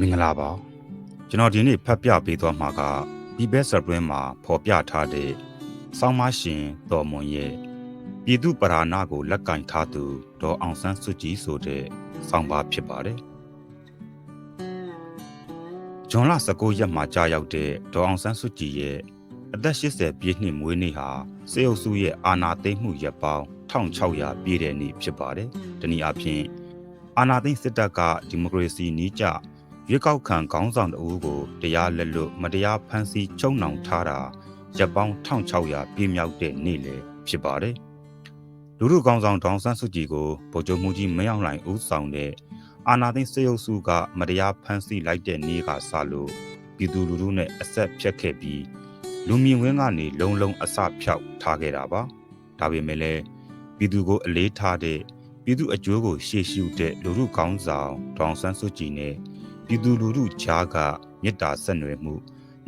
မင်္ဂလာပါကျွန်တော်ဒီနေ့ဖတ်ပြပေးသွားမှာကဒီဘက်ဆပ်တွင်းမှာဖော်ပြထားတဲ့စောင်းမရှင်တော်မွန်ရဲ့ပြည်သူပဓာနာကိုလက်ကင်ထားသူဒေါ်အောင်ဆန်းစုကြည်ဆိုတဲ့စောင်းပါဖြစ်ပါတယ်ဂျွန်လ19ရက်မှာကြာရောက်တဲ့ဒေါ်အောင်ဆန်းစုကြည်ရဲ့အသက်80ပြည့်နှစ်မွေးနေ့ဟာစေအုပ်စုရဲ့အာဏာသိမ်းမှုရက်ပေါင်း1600ပြည့်တဲ့နေ့ဖြစ်ပါတယ်တနည်းအားဖြင့်အာဏာသိမ်းစစ်တပ်ကဒီမိုကရေစီနီးကျ ရွေးကောက်ခံခေါင်းဆောင်တအူးကိုတရားလက်လွတ်မတရားဖမ်းဆီးချုပ်နှောင်ထားတာရပ်ပေါင်း1600ပြည့်မြောက်တဲ့နေ့လည်းဖြစ်ပါတယ်။လူလူခေါင်းဆောင်ဒေါအောင်ဆန်းစုကြည်ကိုဗိုလ်ချုပ်မှုကြီးမင်းအောင်လှိုင်ဦးဆောင်တဲ့အာဏာသိမ်းစေအုပ်စုကမတရားဖမ်းဆီးလိုက်တဲ့နေ့ကစလို့ပြည်သူလူထုနဲ့အဆက်ဖြတ်ခဲ့ပြီးလူမြင့်ဝင်းကနေလုံလုံအစဖြောက်ထားခဲ့တာပါ။ဒါပေမဲ့လည်းပြည်သူကိုအလေးထားတဲ့ပြည်သူအကျိုးကိုရှေ့ရှုတဲ့လူထုခေါင်းဆောင်ဒေါအောင်ဆန်းစုကြည်နဲ့ ပြည်သူလူထုကြားကမေတ္တာဆက်နွယ်မှု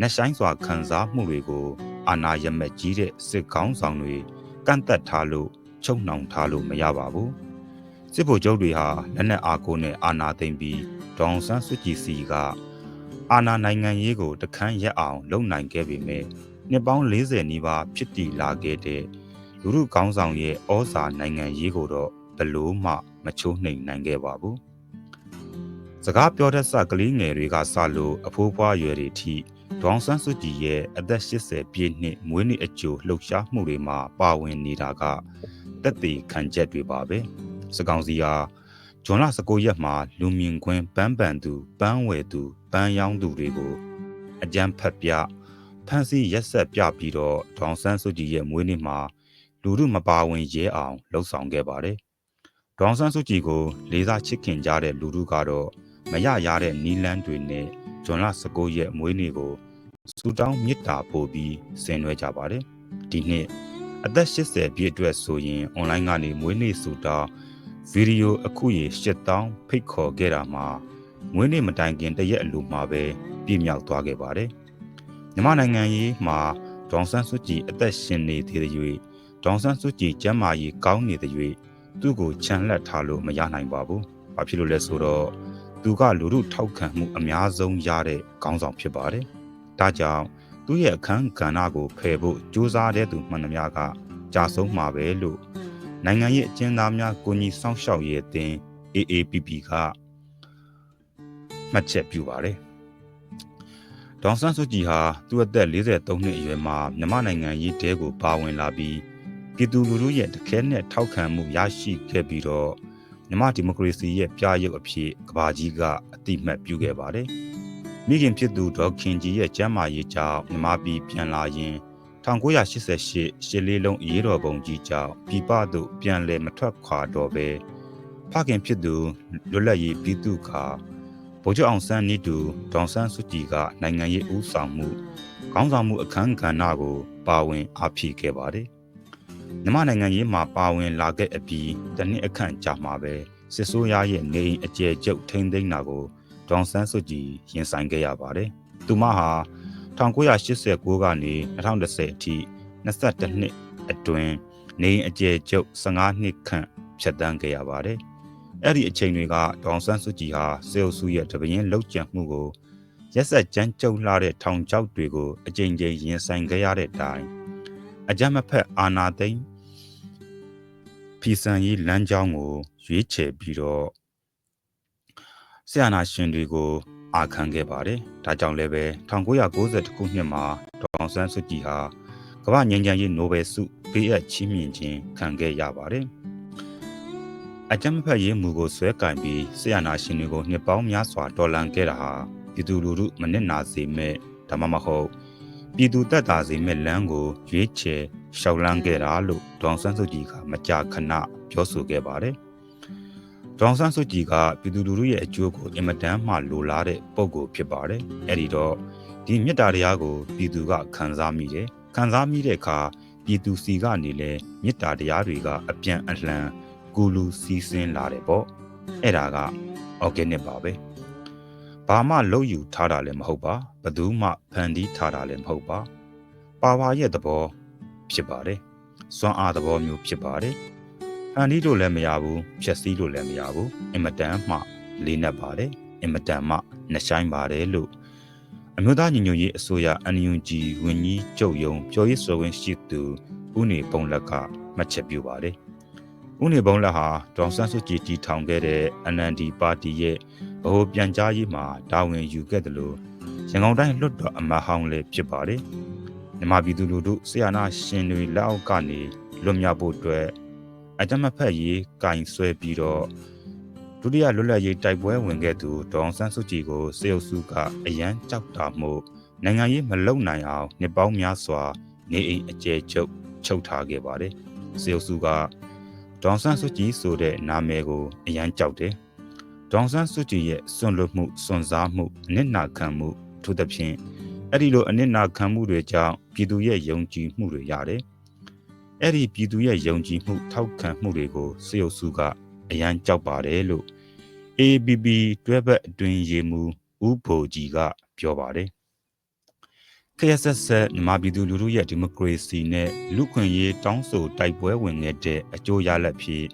နှဆိုင်စွာခံစားမှုတွေကိုအာဏာရမက်ကြီးတဲ့စစ်ကောင်းဆောင်တွေကန့်သက်ထားလို့ချုပ်နှောင်ထားလို့မရပါဘူးစစ်ဗိုလ်ချုပ်တွေဟာလက်နက်အားကိုးနဲ့အာဏာသိမ်းပြီးဒေါအောင်ဆန်းစုကြည်စီကအာဏာနိုင်ငံရေးကိုတခန်းရက်အောင် လုပ်နိုင်ခဲ့ပေမဲ့နှစ်ပေါင်း40နီးပါးဖြစ်တည်လာခဲ့တဲ့လူထုကောင်းဆောင်ရဲ့ဩဇာနိုင်ငံရေးကိုတော့ဘလို့မှမချိုးနှိမ်နိုင်ခဲ့ပါဘူး စကားပြောတတ်စကလေးငယ်တွေကစလို့အဖိုးဖွားရွယ်တွေထိဒေါအောင်ဆန်းစုကြည်ရဲ့အသက်80ပြည့်နှစ်မွေးနေ့အကျိုးလှုပ်ရှားမှုတွေမှာပါဝင်နေတာကတက်တည်ခံချက်တွေပါပဲစကောင်စီဟာဂျွန်လ19ရက်မှာလူမြင်ကွင်းပန်းပန်သူပန်းဝယ်သူပန်းရောင်းသူတွေကိုအကြမ်းဖက်ပြဖမ်းဆီးရက်ဆက်ပြပြီးတော့ဒေါအောင်ဆန်းစုကြည်ရဲ့မွေးနေ့မှာလူမှုမပါဝင်ရဲအောင်လှုံ့ဆော်ခဲ့ပါတယ်ဒေါအောင်ဆန်းစုကြည်ကိုလေးစားချစ်ခင်ကြတဲ့လူထုကတော့ မရရတဲ့နီလန်းတွေနဲ့ဂျွန်လ19ရက်မွေးနေ့ကိုစူတောင်းမြစ်တာပို့ပြီးဆင်နွှဲကြပါတယ်ဒီနှစ်အသက်80ပြည့်အတွက်ဆိုရင်အွန်လိုင်းကနေမွေးနေ့စူတောင်းဗီဒီယိုအခုရေ8000ဖိတ်ခေါ်ခဲ့တာမှာမွေးနေ့မတိုင်ခင်တရက်အလိုမှာပဲပြည့်မြောက်သွားခဲ့ပါတယ်မြန်မာနိုင်ငံရေးမှာဒေါန်ဆန်းစုကြည်အသက်ရှင်နေသေးတဲ့၍ဒေါန်ဆန်းစုကြည်ကျမ်းမာရေးကောင်းနေတဲ့၍သူ့ကိုချန်လက်ထားလို့မရနိုင်ပါဘူး။ဘာဖြစ်လို့လဲဆိုတော့ သူကလူမှုထောက်ခံမှုအများဆုံးရတဲ့ခေါင်းဆောင်ဖြစ်ပါတယ်။ဒါကြောင့်သူ့ရဲ့အခန်းကဏ္ဍကိုဖယ်ဖို့ကြိုးစားတဲ့သူမှန်သမျှကကြာဆုံးမှာပဲလို့နိုင်ငံရေးအကျဉ်းသားများကိုကြီးစောင့်ရှောက်ရေးအသင်း AAPP ကမှတ်ချက်ပြုပါတယ်။ဒေါန်ဆန်းစုကြည်ဟာသူ့အသက်43နှစ်အရွယ်မှာမြန်မာနိုင်ငံရေးတဲကိုပါဝင်လာပြီးပြည်သူလူထုရဲ့တခဲနဲ့ထောက်ခံမှုရရှိခဲ့ပြီးတော့ မြန်မာဒီမိုကရေစီရဲ့ပြရုပ်အဖြစ်ကဘာကြီးကအတိမတ်ပြုခဲ့ပါတယ်။မိခင်ဖြစ်သူဒေါက်ခင်ကြီးရဲ့ကျမ်းမာရေးကြောင့်မြန်မာပြည်ပြန်လာရင်1988ရှစ်လေးလုံးအရေးတော်ပုံကြီးကြောင့်ပြည်ပသို့ပြန်လည်မထွက်ခွာတော့ပဲဖခင်ဖြစ်သူလွတ်လပ်ရေးပြည်သူကဗိုလ်ချုပ်အောင်ဆန်းနီတူဒေါန်ဆန်းစုကြည်ကနိုင်ငံရေးဦးဆောင်မှုခေါင်းဆောင်မှုအခမ်းကဏ္ဍကိုပါဝင်အားဖြည့်ခဲ့ပါတယ် မြန်မာနိုင်ငံရေးမှာပါဝင်လာခဲ့အပြီးတနည်းအခန့်ကြာမှာပဲစစ်ဆိုးရရဲ့နေအိမ်အကျယ်ကျုပ်ထိမ့်သိမ်းတာကိုဒေါန်ဆန်းစုကြည်ရင်ဆိုင်ခဲ့ရပါတယ်။သူမဟာ1989ကနေ2010အထိ22နှစ်အတွင်းနေအိမ်အကျယ်ကျုပ်15နှစ်ခန့်ဖြတ်တန်းခဲ့ရပါတယ်။အဲ့ဒီအချိန်တွေကဒေါန်ဆန်းစုကြည်ဟာစေအုပ်စုရဲ့တပင်းလောက်ကျန်မှုကိုရက်ဆက်ကြမ်းကြုတ်လာတဲ့ထောင်ချောက်တွေကိုအကြိမ်ကြိမ်ရင်ဆိုင်ခဲ့ရတဲ့အတိုင်း အကြမ်းမဖက်အာနာသိမ့်ဖီဆန်ရေးလမ်းကြောင်းကိုရွေးချယ်ပြီးတော့ဆရာနာရှင်တွေကို အာခံခဲ့ပါတယ်။ဒါကြောင့်လည်းပဲ1990ခုနှစ်မှာဒေါအောင်ဆန်းစုကြည်ဟာကမ္ဘာငြိမ်းချမ်းရေးနိုဘယ်ဆုပေးအပ်ချီးမြှင့်ခြင်းခံခဲ့ရပါတယ်။အကြမ်းမဖက်ရေးမူကိုဆွဲကင်ပြီးဆရာနာရှင်တွေကိုနှစ်ပေါင်းများစွာတော်လှန်ခဲ့တာဟာပြည်သူလူထုမနစ်နာစေမဲ့ဒါမှမဟုတ် ပြည်သူတက်တာစေမဲ့လမ်းကိုရွေးချယ်ရှောက်လန်းခဲ့တာလို့ဒေါန်ဆန်းစုကြည်ကမကြာခဏပြောဆိုခဲ့ပါတယ်။ဒေါန်ဆန်းစုကြည်ကပြည်သူလူထုရဲ့အကျိုးကိုအင်မတန်မှလိုလားတဲ့ပုံကိုဖြစ်ပါတယ်။အဲ့ဒီတော့ဒီမေတ္တာတရားကိုပြည်သူကခံစားမိတယ်။ခံစားမိတဲ့အခါပြည်သူစီကနေလဲမေတ္တာတရားတွေကအပြန်အလှန်ကူလူစီးဆင်းလာတယ်ပေါ့။အဲ့ဒါက organic ပါပဲ။ ဘာမှလုပ်ယူထားတာလည်းမဟုတ်ပါဘသူမှဖန်တီးထားတာလည်းမဟုတ်ပါပါဝါရဲ့သဘောဖြစ်ပါတယ်စွမ်းအားသဘောမျိုးဖြစ်ပါတယ်ဖန်တီးလို့လည်းမရဘူးဖြည့်ဆည်းလို့လည်းမရဘူးအင်မတန်မှလေးနက်ပါတယ်အင်မတန်မှနှဆိုင်ပါတယ်လို့အမျိုးသားညီညွတ်ရေးအစိုးရ NUG ဝန်ကြီးချုပ်ယုံပြောရေးဆိုခွင့်ရှိသူဦးနေပုံလက်ကမှတ်ချက်ပြုပါတယ်။ဦးနေပုံလက်ဟာဒေါန်ဆန်းစုကြည်တီထောင်ခဲ့တဲ့ NND ပါတီရဲ့ ဗဟိုပြန်ကြားရေးမှာတာဝန်ယူခဲ့တယ်လို့ရန်ကုန်တိုင်းလွတ်တော်အမတ်ဟောင်းလည်းဖြစ်ပါတယ်။မြမပြည်သူလူထုဆရာနာရှင်တွေလက်အောက်ကနေလွတ်မြောက်ဖို့အတွက်အကြမ်းမဖက်ရေးကင်ဆွဲပြီးတော့ဒုတိယလွတ်လပ်ရေးတိုက်ပွဲဝင်ခဲ့သူဒေါန်ဆန်းစုကြည်ကိုစေအုပ်စုကအရန်ကြောက်တာမှုနိုင်ငံရေးမလုံနိုင်အောင်နှစ်ပေါင်းများစွာနေအိမ်အကျယ်ချုပ်ချုပ်ထားခဲ့ပါတယ်။စေအုပ်စုကဒေါန်ဆန်းစုကြည်ဆိုတဲ့နာမည်ကိုအရန်ကြောက်တယ်။ ဒေါန်ဆန်းစုကြည်ရဲ့စွန့်လွတ်မှုစွန့်စားမှုအနစ်နာခံမှုထို့သဖြင့်အဲ့ဒီလိုအနစ်နာခံမှုတွေကြောင့်ပြည်သူရဲ့ယုံကြည်မှုတွေရတယ်။အဲ့ဒီပြည်သူရဲ့ယုံကြည်မှုထောက်ခံမှုတွေကိုစေအုပ်စုကအရန်ကြောက်ပါတယ်လို့ ABB တွဲဘက်အတွင်ရေးမှုဦးဘိုကြီးကပြောပါတယ်။ KSS မြန်မာပြည်သူလူထုရဲ့ဒီမိုကရေစီနဲ့လူခွင့်ရေးတောင်းဆိုတိုက်ပွဲဝင်ခဲ့တဲ့အကျိုးရလဒ်ဖြစ်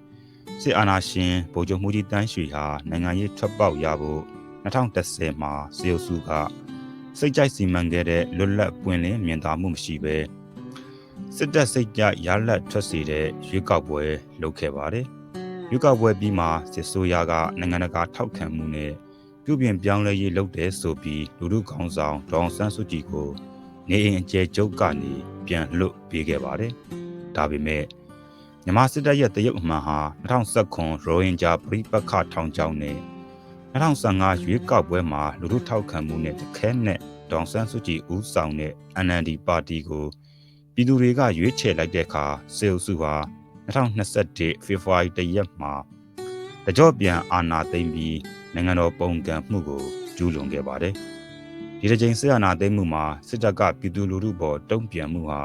စစ်အာဏာရှင်ဗိုလ်ချုပ်မှုကြီးတန်းရွှေဟာနိုင်ငံရေးထွက်ပေါက်ရဖို့2010မှာစေအုပ်စုကစိတ်ကြိုက်စီမံခဲ့တဲ့လွတ်လပ်ပွင့်လင်းမြင်သာမှုမရှိဘဲစစ်တပ်စိတ်ကြရလက်ထွက်စေတဲ့ရွေးကောက်ပွဲလုပ်ခဲ့ပါတယ်။ရွေးကောက်ပွဲပြီးမှစစ်ဆိုးရကနိုင်ငံတကာထောက်ခံမှုနဲ့ပြုပြင်ပြောင်းလဲရေးလုပ်တဲ့ဆိုပြီးလူလူခေါင်းဆောင်ဒေါအောင်ဆန်းစုကြည်ကိုနေအိမ်အကျယ်ချုပ်ကနေပြန်လွတ်ပေးခဲ့ပါတယ်။ဒါပေမဲ့ မြန်မာစစ်တပ်ရဲ့တရုတ်အမှန်ဟာ2019ရိုဟင်ဂျာပြည်ပခထောင်ချောင်းနဲ့2015ရွေးကောက်ပွဲမှာလူထုထောက်ခံမှုနဲ့တခဲနဲ့ဒေါန်ဆန်းစုကြည်ဦးဆောင်တဲ့ NND ပါတီကိုပြည်သူတွေကရွေးချယ်လိုက်တဲ့အခါစေအုပ်စုဟာ2021ဖေဖော်ဝါရီတရက်မှာတကြော့ပြန်အာဏာသိမ်းပြီးနိုင်ငံတော်ပုံကံမှုကိုကျူးလွန်ခဲ့ပါတယ်။ဒီတစ်ချိန်စစ်အာဏာသိမ်းမှုမှာစစ်တပ်ကပြည်သူလူထုပေါ်တုံ့ပြန်မှုဟာ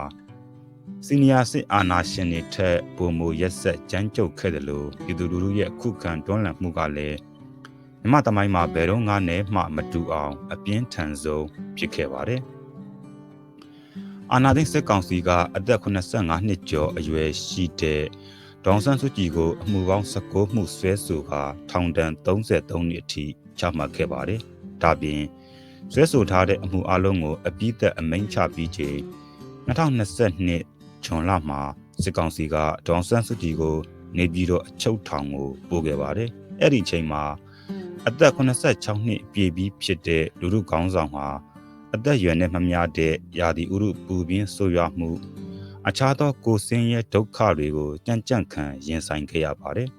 စီနီယာစစ်အာဏာရှင်တွေထက်ပုံမရက်ဆက်ကြမ်းကြုတ်ခဲ့တယ်လို့ပြည်သူလူထုရဲ့ခုခံတွန်းလှန်မှုကလည်းမြမသမိုင်းမှာဘယ်တော့မှမှမတူအောင် အပြင်းထန်ဆုံးဖြစ်ခဲ့ပါတယ်။အာနာသိန်းစစ်ကောင်စီကအသက်85နှစ်ကျော်အရွယ်ရှိတဲ့ဒေါန်ဆန်းစုကြည်ကိုအမှုပေါင်း19မှုဆွဲဆိုကထောင်ဒဏ်33နှစ်အထိချမှတ်ခဲ့ပါတယ်။ဒါပြင်ဆွဲဆိုထားတဲ့အမှုအလုံးကိုအပြည့်သက်အမိန့်ချပြီးချိန်2022 ဇွန်လမှာစစ်ကောင်စီကဒေါန်ဆန်းစုကြည်ကို နေပြည်တော်အချုပ်ထောင်ကိုပို့ခဲ့ပါတယ်။အဲ့ဒီချိန်မှာအသက်86နှစ်ပြည့်ပြီးဖြစ်တဲ့လူလူကောင်းဆောင်ဟာအသက်ရွယ်နဲ့မမျှတဲ့ယာဒီဥရုပူပြင်းဆိုးရွားမှု အခြားသောကိုစင်းရဲ့ဒုက္ခတွေကိုကြံ့ကြံ့ခံရင်ဆိုင်ခဲ့ရပါတယ်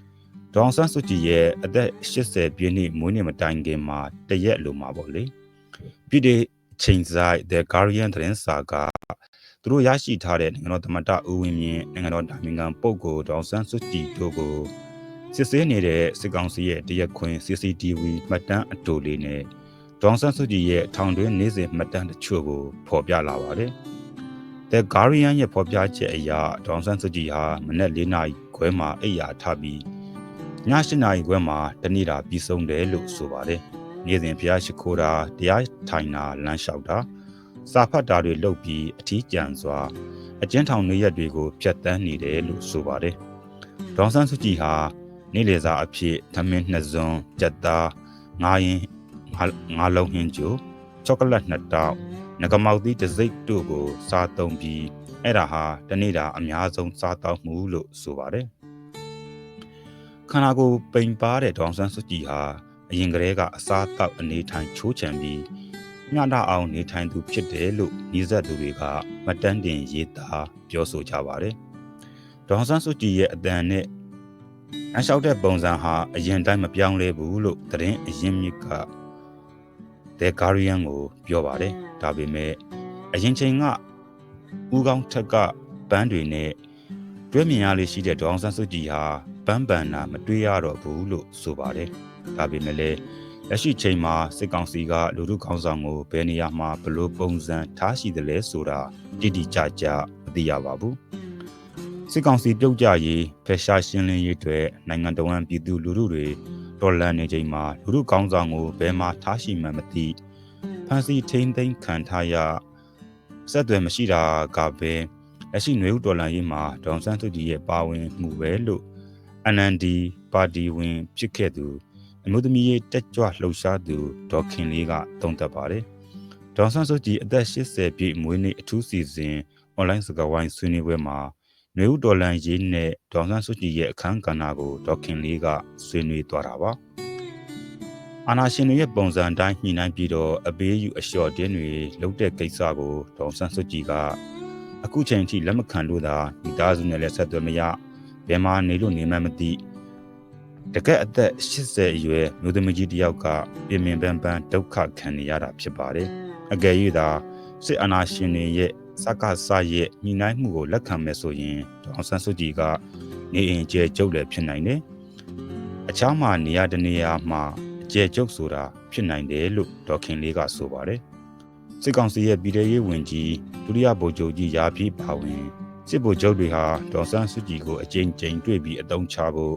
။ဒေါအောင်ဆန်းစုကြည်ရဲ့အသက်80ပြည့်နှစ်မွေးနေ့မတိုင်ခင်မှာတရက်လိုမှာပေါ့လေ။ပြည်တဲ့ချိန်ဆိုင် The Guardian သတင်းစာက သူတို့ရရှိထားတဲ့နိုင်ငံတော်သမ္မတဦးဝင်းမြင့်နိုင်ငံတော်ဒါမင်ခံပုဂ္ဂိုလ်ဒေါအောင်ဆန်းစုကြည်တို့ကိုစစ်ဆေးနေတဲ့စစ်ကောင်စီရဲ့တရက်ခွင် CCTV မှတ်တမ်းအတူလေးနဲ့ဒေါန်ဆန်းစုကြည်ရဲ့ထောင်တွင်းနေစဉ်မှတ်တမ်းတချို့ကိုဖော်ပြလာပါတယ်။ The Guardian ရဲ့ဖော်ပြချက်အရဒေါန်ဆန်းစုကြည်ဟာမနက်၄နာရီခွဲမှာအိပ်ရာထပြီးည၈နာရီခွဲမှာတနေ့တာပြီးဆုံးတယ်လို့ဆိုပါတယ်။နေ့စဉ်ဖျားရှိခိုးတာတရားထိုင်တာလမ်းလျှောက်တာ စာဖတ်တာတွေလုပ်ပြီးအထီးကျန်စွာအကျဉ်းထောင်နေရက်တွေကိုဖျက်ဆီးနေတယ်လို့ဆိုပါတယ်။ဒေါန်ဆန်းစုကြည်ဟာနေ့လည်စာအဖြစ်သမင်းနှစ်စုံကြက်သားငါးရင်ငါးလုံးဟင်းကျိုချောကလက်နှစ်တောက်ငကမောက်သီးတစ်စိတ်တို့ကို စားသုံးပြီးအဲ့ဒါဟာတနေ့တာအများဆုံးစားတောက်မှုလို့ဆိုပါတယ်ခန္ဓာကိုယ်ပိန်ပါတဲ့ဒေါန်ဆန်းစုကြည်ဟာအရင်ကတည်းကအစားတောက်အနေထိုင်ချိုးချံပြီး ညတာအောင်နေထိုင်သူဖြစ်တယ်လို့ညီဆက်သူတွေကမတန်းတင်ရေးသားပြောဆိုကြပါတယ်ဒေါန်ဆန်းစုကြည်ရဲ့အတန်နဲ့အလျှောက်တဲ့ပုံစံဟာအရင်တိုင်းမပြောင်းလဲဘူးလို့သတင်းအရင်းမြစ်က The Guardian ကိုပြောပါတယ်။ဒါပေမဲ့အရင်ချိန်ကဦးကောင်းထက်ကပန်းတွေနဲ့တွဲမြင်ရလေးရှိတဲ့ဒေါအောင်ဆန်းစုကြည်ဟာပန်းပန်နာမတွေးရတော့ဘူးလို့ဆိုပါတယ်။ဒါပေမဲ့လည်း လက်ရှိချိန်မှာစစ်ကောင်စီကလူထုခေါင်းဆောင်ကိုဘယ်နေရာမှာဘလို့ပုံစံထားရှိတယ်လဲဆိုတာတိတိကျကျမသိရပါဘူး။စစ်ကောင်စီပြုတ်ကြရေးဖက်ရှားရှင်းလင်းရေးတွေနိုင်ငံတော်ဝန်ပြည်သူလူထုတွေတော်လန်နေချိန်မှာလူလူကောင်းဆောင်ကိုဘယ်မှာထားရှိမှမသိဖန်စီထိမ့်သိမ်းခံထားရဆက်သွယ်မရှိတာကပဲလက်ရှိຫນွေဥတော်လန်ရေးမှာဒေါန်ဆန်းစုကြည်ရဲ့ပါဝင်မှုပဲလို့ NND ပါတီဝင်ဖြစ်ခဲ့သူ အမျိုးသမီးရေးတက်ကြွလှုပ်ရှားသူဒေါ်ခင်လေးကသုံးသပ်ပါတယ်။ဒေါန်ဆန်းစုကြည်အသက်80ပြည့်မွေးနေ့အထူးစီစဉ်အွန်လိုင်းစကားဝိုင်းဆွေးနွေးပွဲမှာမျိုးဒေါ်လန်ရေးနဲ့ဒေါန်ဆန်းစုကြည်ရဲ့အခမ်းကဏ္ဍကိုဒေါ်ခင်လေးကဆွေးနွေးသွားတာပါ။အာနာရှင်တွေရဲ့ပုံစံတိုင်းညှိနှိုင်းပြီးတော့အပေးယူအလျှော့တင်းတွေလုပ်တဲ့ကိစ္စကိုဒေါန်ဆန်းစုကြည်ကအခုချိန်ထိလက်မခံလို့သာမိသားစုနဲ့လည်းဆက်သွယ်မရဘယ်မှာနေလို့နေမှမသိ တကက်အသက်80အရွယ်မျိုးသမီးကြီးတစ်ယောက်ကပြင်ပင်ပန်းပန်းဒုက္ခခံနေရတာဖြစ်ပါတယ်။အကယ်၍သာစစ်အာဏာရှင်တွေရဲ့စကားစရဲ့ညီနိုင်မှုကိုလက်ခံမယ်ဆိုရင်ဒေါအောင်ဆန်းစုကြည်ကနေအိမ်ကျဲကျုပ်လည်းဖြစ်နိုင်တယ်။အခြားမှာနေရာတနေရာမှာအကျဲကျုပ်ဆိုတာဖြစ်နိုင်တယ်လို့ဒေါခင်လေးကဆိုပါတယ်။စစ်ကောင်စီရဲ့ပြည်ထရေးဝန်ကြီးဒုတိယဗိုလ်ချုပ်ကြီးရာပြည့်ပါဝင်စစ်ဗိုလ်ချုပ်တွေဟာဒေါ်ဆန်းစုကြည်ကိုအကြိမ်ကြိမ်တွေ့ပြီးအတုံးချဖို့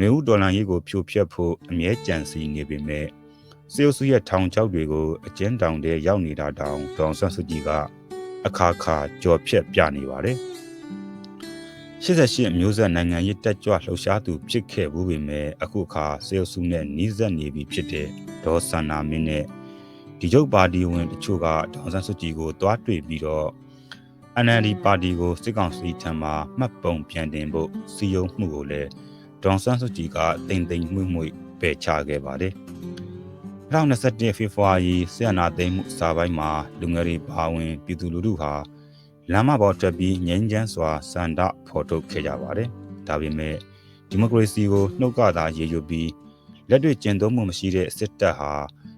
နေဦးဒေါ်လာရေးကိုဖြိုဖျက်ဖို့အမြဲကြံစီနေပေမဲ့စေအုပ်စုရဲ့ထောင်ချောက်တွေကိုအကျဉ်းတောင်ထဲရောက်နေတာတောင်ဒေါန်ဆန်းစုကြည်ကအခါခါကြော်ဖြက်ပြနေပါတယ်88မျိုးဆက်နိုင်ငံရေးတက်ကြွလှုပ်ရှားသူဖြစ်ခဲ့ဘူးပေမဲ့အခုအခါစေအုပ်စုနဲ့နှီးစပ်နေပြီဖြစ်တဲ့ဒေါ်ဆန္နာမင်းနဲ့ဒီကျုပ်ပါတီဝင်တချို့ကဒေါန်ဆန်းစုကြည်ကိုတွားတွေ့ပြီးတော့ NLD ပါတီကိုစစ်ကောင်စီထံမှမှတ်ပုံပြန်တင်ဖို့စီယုံမှုကိုလည်း ဒေါန်ဆန်းစုကြည်ကတိမ်တိမ်မှုမှုပယ်ချခဲ့ပါတယ်။2021ဖေဖော်ဝါရီဆီယနာသိမ်းမှုစာပိုင်းမှာလူငယ်တွေပါဝင်ပြည်သူလူထုဟာလမ်းမပေါ်ထွက်ပြီးငြိမ်းချမ်းစွာစန္ဒဖော်ထုတ်ခဲ့ကြပါတယ်။ဒါပေမဲ့ဒီမိုကရေစီကိုနှုတ်ကသာရေရွပြီးလက်တွေ့ကျင့်သုံးမှုမရှိတဲ့စစ်တပ်ဟာ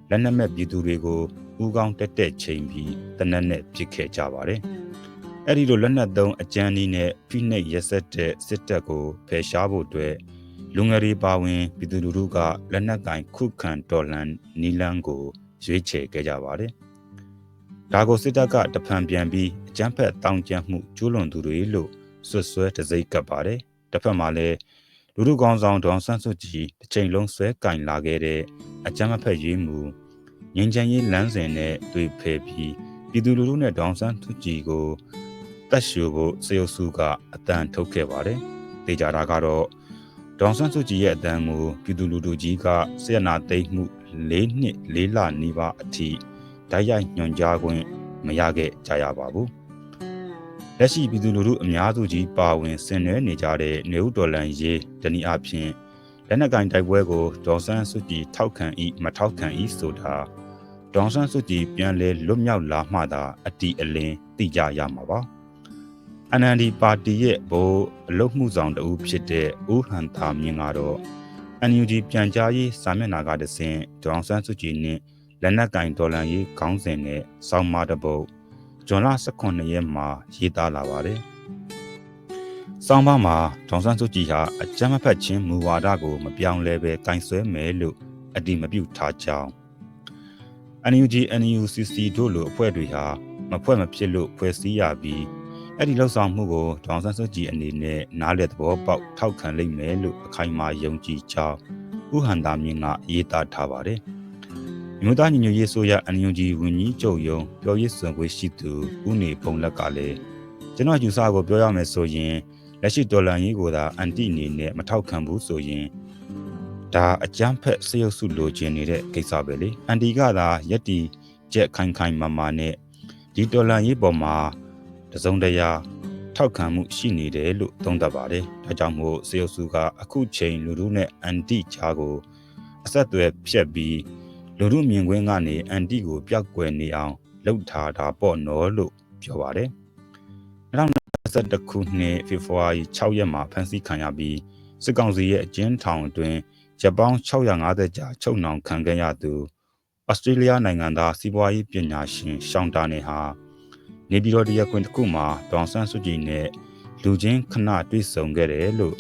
လက်နက်မဲ့ပြည်သူတွေကိုဥကောင်းတက်တက်ချိန်ပြီးတနက်နဲ့ပစ်ခဲ့ကြပါတယ်။ အဲ့ဒီလိုလက်နက်သုံးအကြမ်းနည်းနဲ့ဖိနှိပ်ရက်စက်တဲ့စစ်တပ်ကိုဖယ်ရှားဖို့အတွက်လူငယ်တွေပါဝင်ပြည်သူလူထုကလက်နက်ကင်ခုခံတော်လှန်နီလန်းကိုရွေးချယ်ခဲ့ကြပါတယ်။ဒါကိုစစ်တပ်ကတဖန်ပြန်ပြီးအကြမ်းဖက်တောင်းကျမ်းမှုကျူးလွန်သူတွေလို့ဆွဆွဲတစိမ့်ကပ်ပါတယ်။တစ်ဖက်မှာလည်းလူထုကောင်းဆောင်ဒေါန်ဆန်းစုကြည်တစ်ချိန်လုံးဆွဲကင်လာခဲ့တဲ့အကြမ်းဖက်ရေးမှုငင်းချမ်းရေးလမ်းစဉ်နဲ့တွေ့ဖယ်ပြီးပြည်သူလူထုနဲ့ဒေါန်ဆန်းစုကြည်ကို တက်ရှူဖို့စေယုစုကအတန်ထုတ်ခဲ့ပါတယ်။တေချာတာကတော့ဒေါန်ဆန်းစုကြည်ရဲ့အတန်းကိုပြည်သူလူထုကြီးကဆီယနာသိမ်းမှု၄နှစ်၄လနီးပါးအထိဓာတ်ရိုက်ညွှန်ကြားခွင့်မရခဲ့ကြရပါဘူး။လက်ရှိပြည်သူလူထုအများစုကြီးပါဝင်ဆင်နွှဲနေကြတဲ့နေဦးတော်လန်ရေးတနည်းအားဖြင့်လက်နက်ကင်တိုက်ပွဲကိုဒေါန်ဆန်းစုကြည်ထောက်ခံဤမထောက်ခံဤဆိုတာဒေါန်ဆန်းစုကြည်ပြန်လဲလွတ်မြောက်လာမှသာအတီအလင်းသိကြရမှာပါ။ NLD ပါတီရဲ့ဘိုးအလုတ်မှုဆောင်တဦးဖြစ်တဲ့ဦးဟန်သာမြင့်ကတော့ NUG ပြန်ကြားရေးစာမျက်နှာကတဆင့်ဒေါအောင်ဆန်းစုကြည်နဲ့လက်နက်ကင်ဒေါ်လာရေးခေါင်းစဉ်နဲ့စောင်းမတပုတ်ဇွန်လ18ရက်မှာရေးသားလာပါတယ်။စောင်းပါမှာဒေါအောင်ဆန်းစုကြည်ဟာအကြမ်းမဖက်ခြင်းမူဝါဒကိုမပြောင်းလဲပဲကင်ဆွဲမယ်လို့အတိမပြုထားကြောင်း NUG NUCC တို့လိုအဖွဲ့တွေဟာမဖွဲ့မဖြစ်လို့ဖွဲ့စည်းရပြီး အဲ့ဒီလှုပ်ဆောင်မှုကိုဒေါန်ဆန်းစုကြည်အနေနဲ့နားလည်သဘောပေါက်ထောက်ခံလိမ့်မယ်လို့အခိုင်အမာယုံကြည်ကြောင်းဥဟန္တာမြင့်ကရေးသားထားပါတယ်။မြို့သားညီညွတ်ရေးဆိုရအန်ယူဂျီဝန်ကြီးချုပ်ယုံပြောရေးဆိုခွင့်ရှိသူဦးနေပုံလက်ကလည်းကျွန်တော်ယူဆကိုပြောရမယ်ဆိုရင်လက်ရှိဒေါ်လာရေးကိုသာအန်တီအနေနဲ့မထောက်ခံဘူးဆိုရင်ဒါအကြမ်းဖက်စရုပ်စုလိုချင်နေတဲ့ကိစ္စပဲလေအန်တီကသာယက်တီကြက်ခိုင်ခိုင်မာမာနဲ့ဒီဒေါ်လာရေးပေါ်မှာတ စုံတရာထောက်ခံမှုရှိနေတယ်လို့သုံးသပ်ပါတယ်။ဒါကြောင့်မို့စေယုစုကအခုချိန်လူလူနဲ့အန်တီချာကိုအဆက်အသွယ်ဖြတ်ပြီးလူလူမြင်ကွင်းကနေအန်တီကိုပျောက်ကွယ်နေအောင်လှုပ်ထားတာပေါ့နော်လို့ပြောပါတယ်။2021ခုနှစ်ဖေဖော်ဝါရီ6ရက်မှာဖမ်းဆီးခံရပြီးစစ်ကောင်စီရဲ့အကျဉ်းထောင်အတွင်းဂျပန်650ကြာချုပ်နှောင်ခံခဲ့ရသူဩစတြေးလျနိုင်ငံသားစီးပွားရေးပညာရှင်ရှောင်းတာနေဟာ နေပြည်တော်တရားခွင်တစ်ခုမှာဒေါန်ဆန်းစုကြည်နဲ့လူချင်းခဏတွေ့ဆုံခဲ့တယ်လို့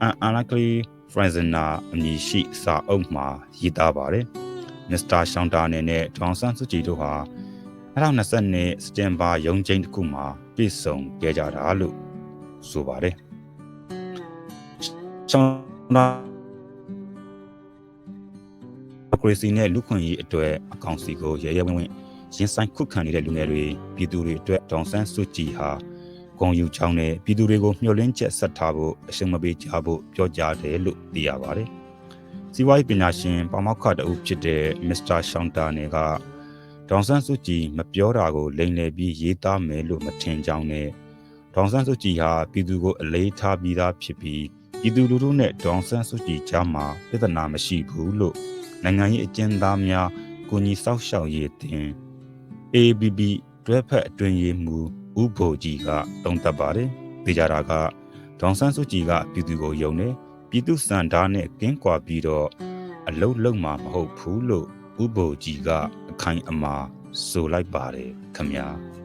အန်အန်လကလီဖရန်ဇနာအမည်ရှိစာအုပ်မှာရေးသားပါတယ်မစ္စတာရှောင်းတာနဲ့ဒေါန်ဆန်းစုကြည်တို့ဟာ2020နှစ်စတင်ဘာရုံးချိန်တစ်ခုမှာတွေ့ဆုံခဲ့ကြတာလို့ဆိုပါတယ်ရှောင်းတာကရစီနဲ့လူခွင့်ရေးအတွက်အကောင့်စီကိုရဲရဲဝင်းဝင်း ရင်ဆိုင်ခုခံနေတဲ့လူငယ်တွေပြည်သူတွေအတွက်ဒေါန်ဆန်းစုကြည်ဟာဂုံယူချောင်းနဲ့ပြည်သူတွေကိုမျှော်လင့်ချက်ဆက်ထားဖို့အရှုံးမပေးကြဖို့ပြောကြားတယ်လို့သိရပါတယ်။စီးပွားရေးပညာရှင်ပါမောက္ခတအုပ်ဖြစ်တဲ့မစ္စတာရှောင်းတာနယ်ကဒေါန်ဆန်းစုကြည်မပြောတာကိုလိမ်လည်ပြီးရေးသားမယ်လို့မထင်ကြောင်းနဲ့ဒေါန်ဆန်းစုကြည်ဟာပြည်သူကိုအလေးထားပြီးသားဖြစ်ပြီးပြည်သူလူထုနဲ့ဒေါန်ဆန်းစုကြည်ကြားမှာပြဿနာမရှိဘူးလို့နိုင်ငံရေးအကျဉ်းသားများကိုညီဆောက်ရှောက်ရေးတင် ABB တွဲဖက်အတွင်ရေးမှူးဥဘိုကြီးကတုံ့တက်ပါတယ်။သိကြတာကဒေါန်ဆန်းစုကြည်ကပြည်သူကိုယုံတယ်ပြည်သူစံဓာတ်နဲ့ကင်းကွာပြီးတော့အလုတ်လုံးမှာမဟုတ်ဘူးလို့ဥဘိုကြီးကအခိုင်အမာဆိုလိုက်ပါတယ်ခမညာ။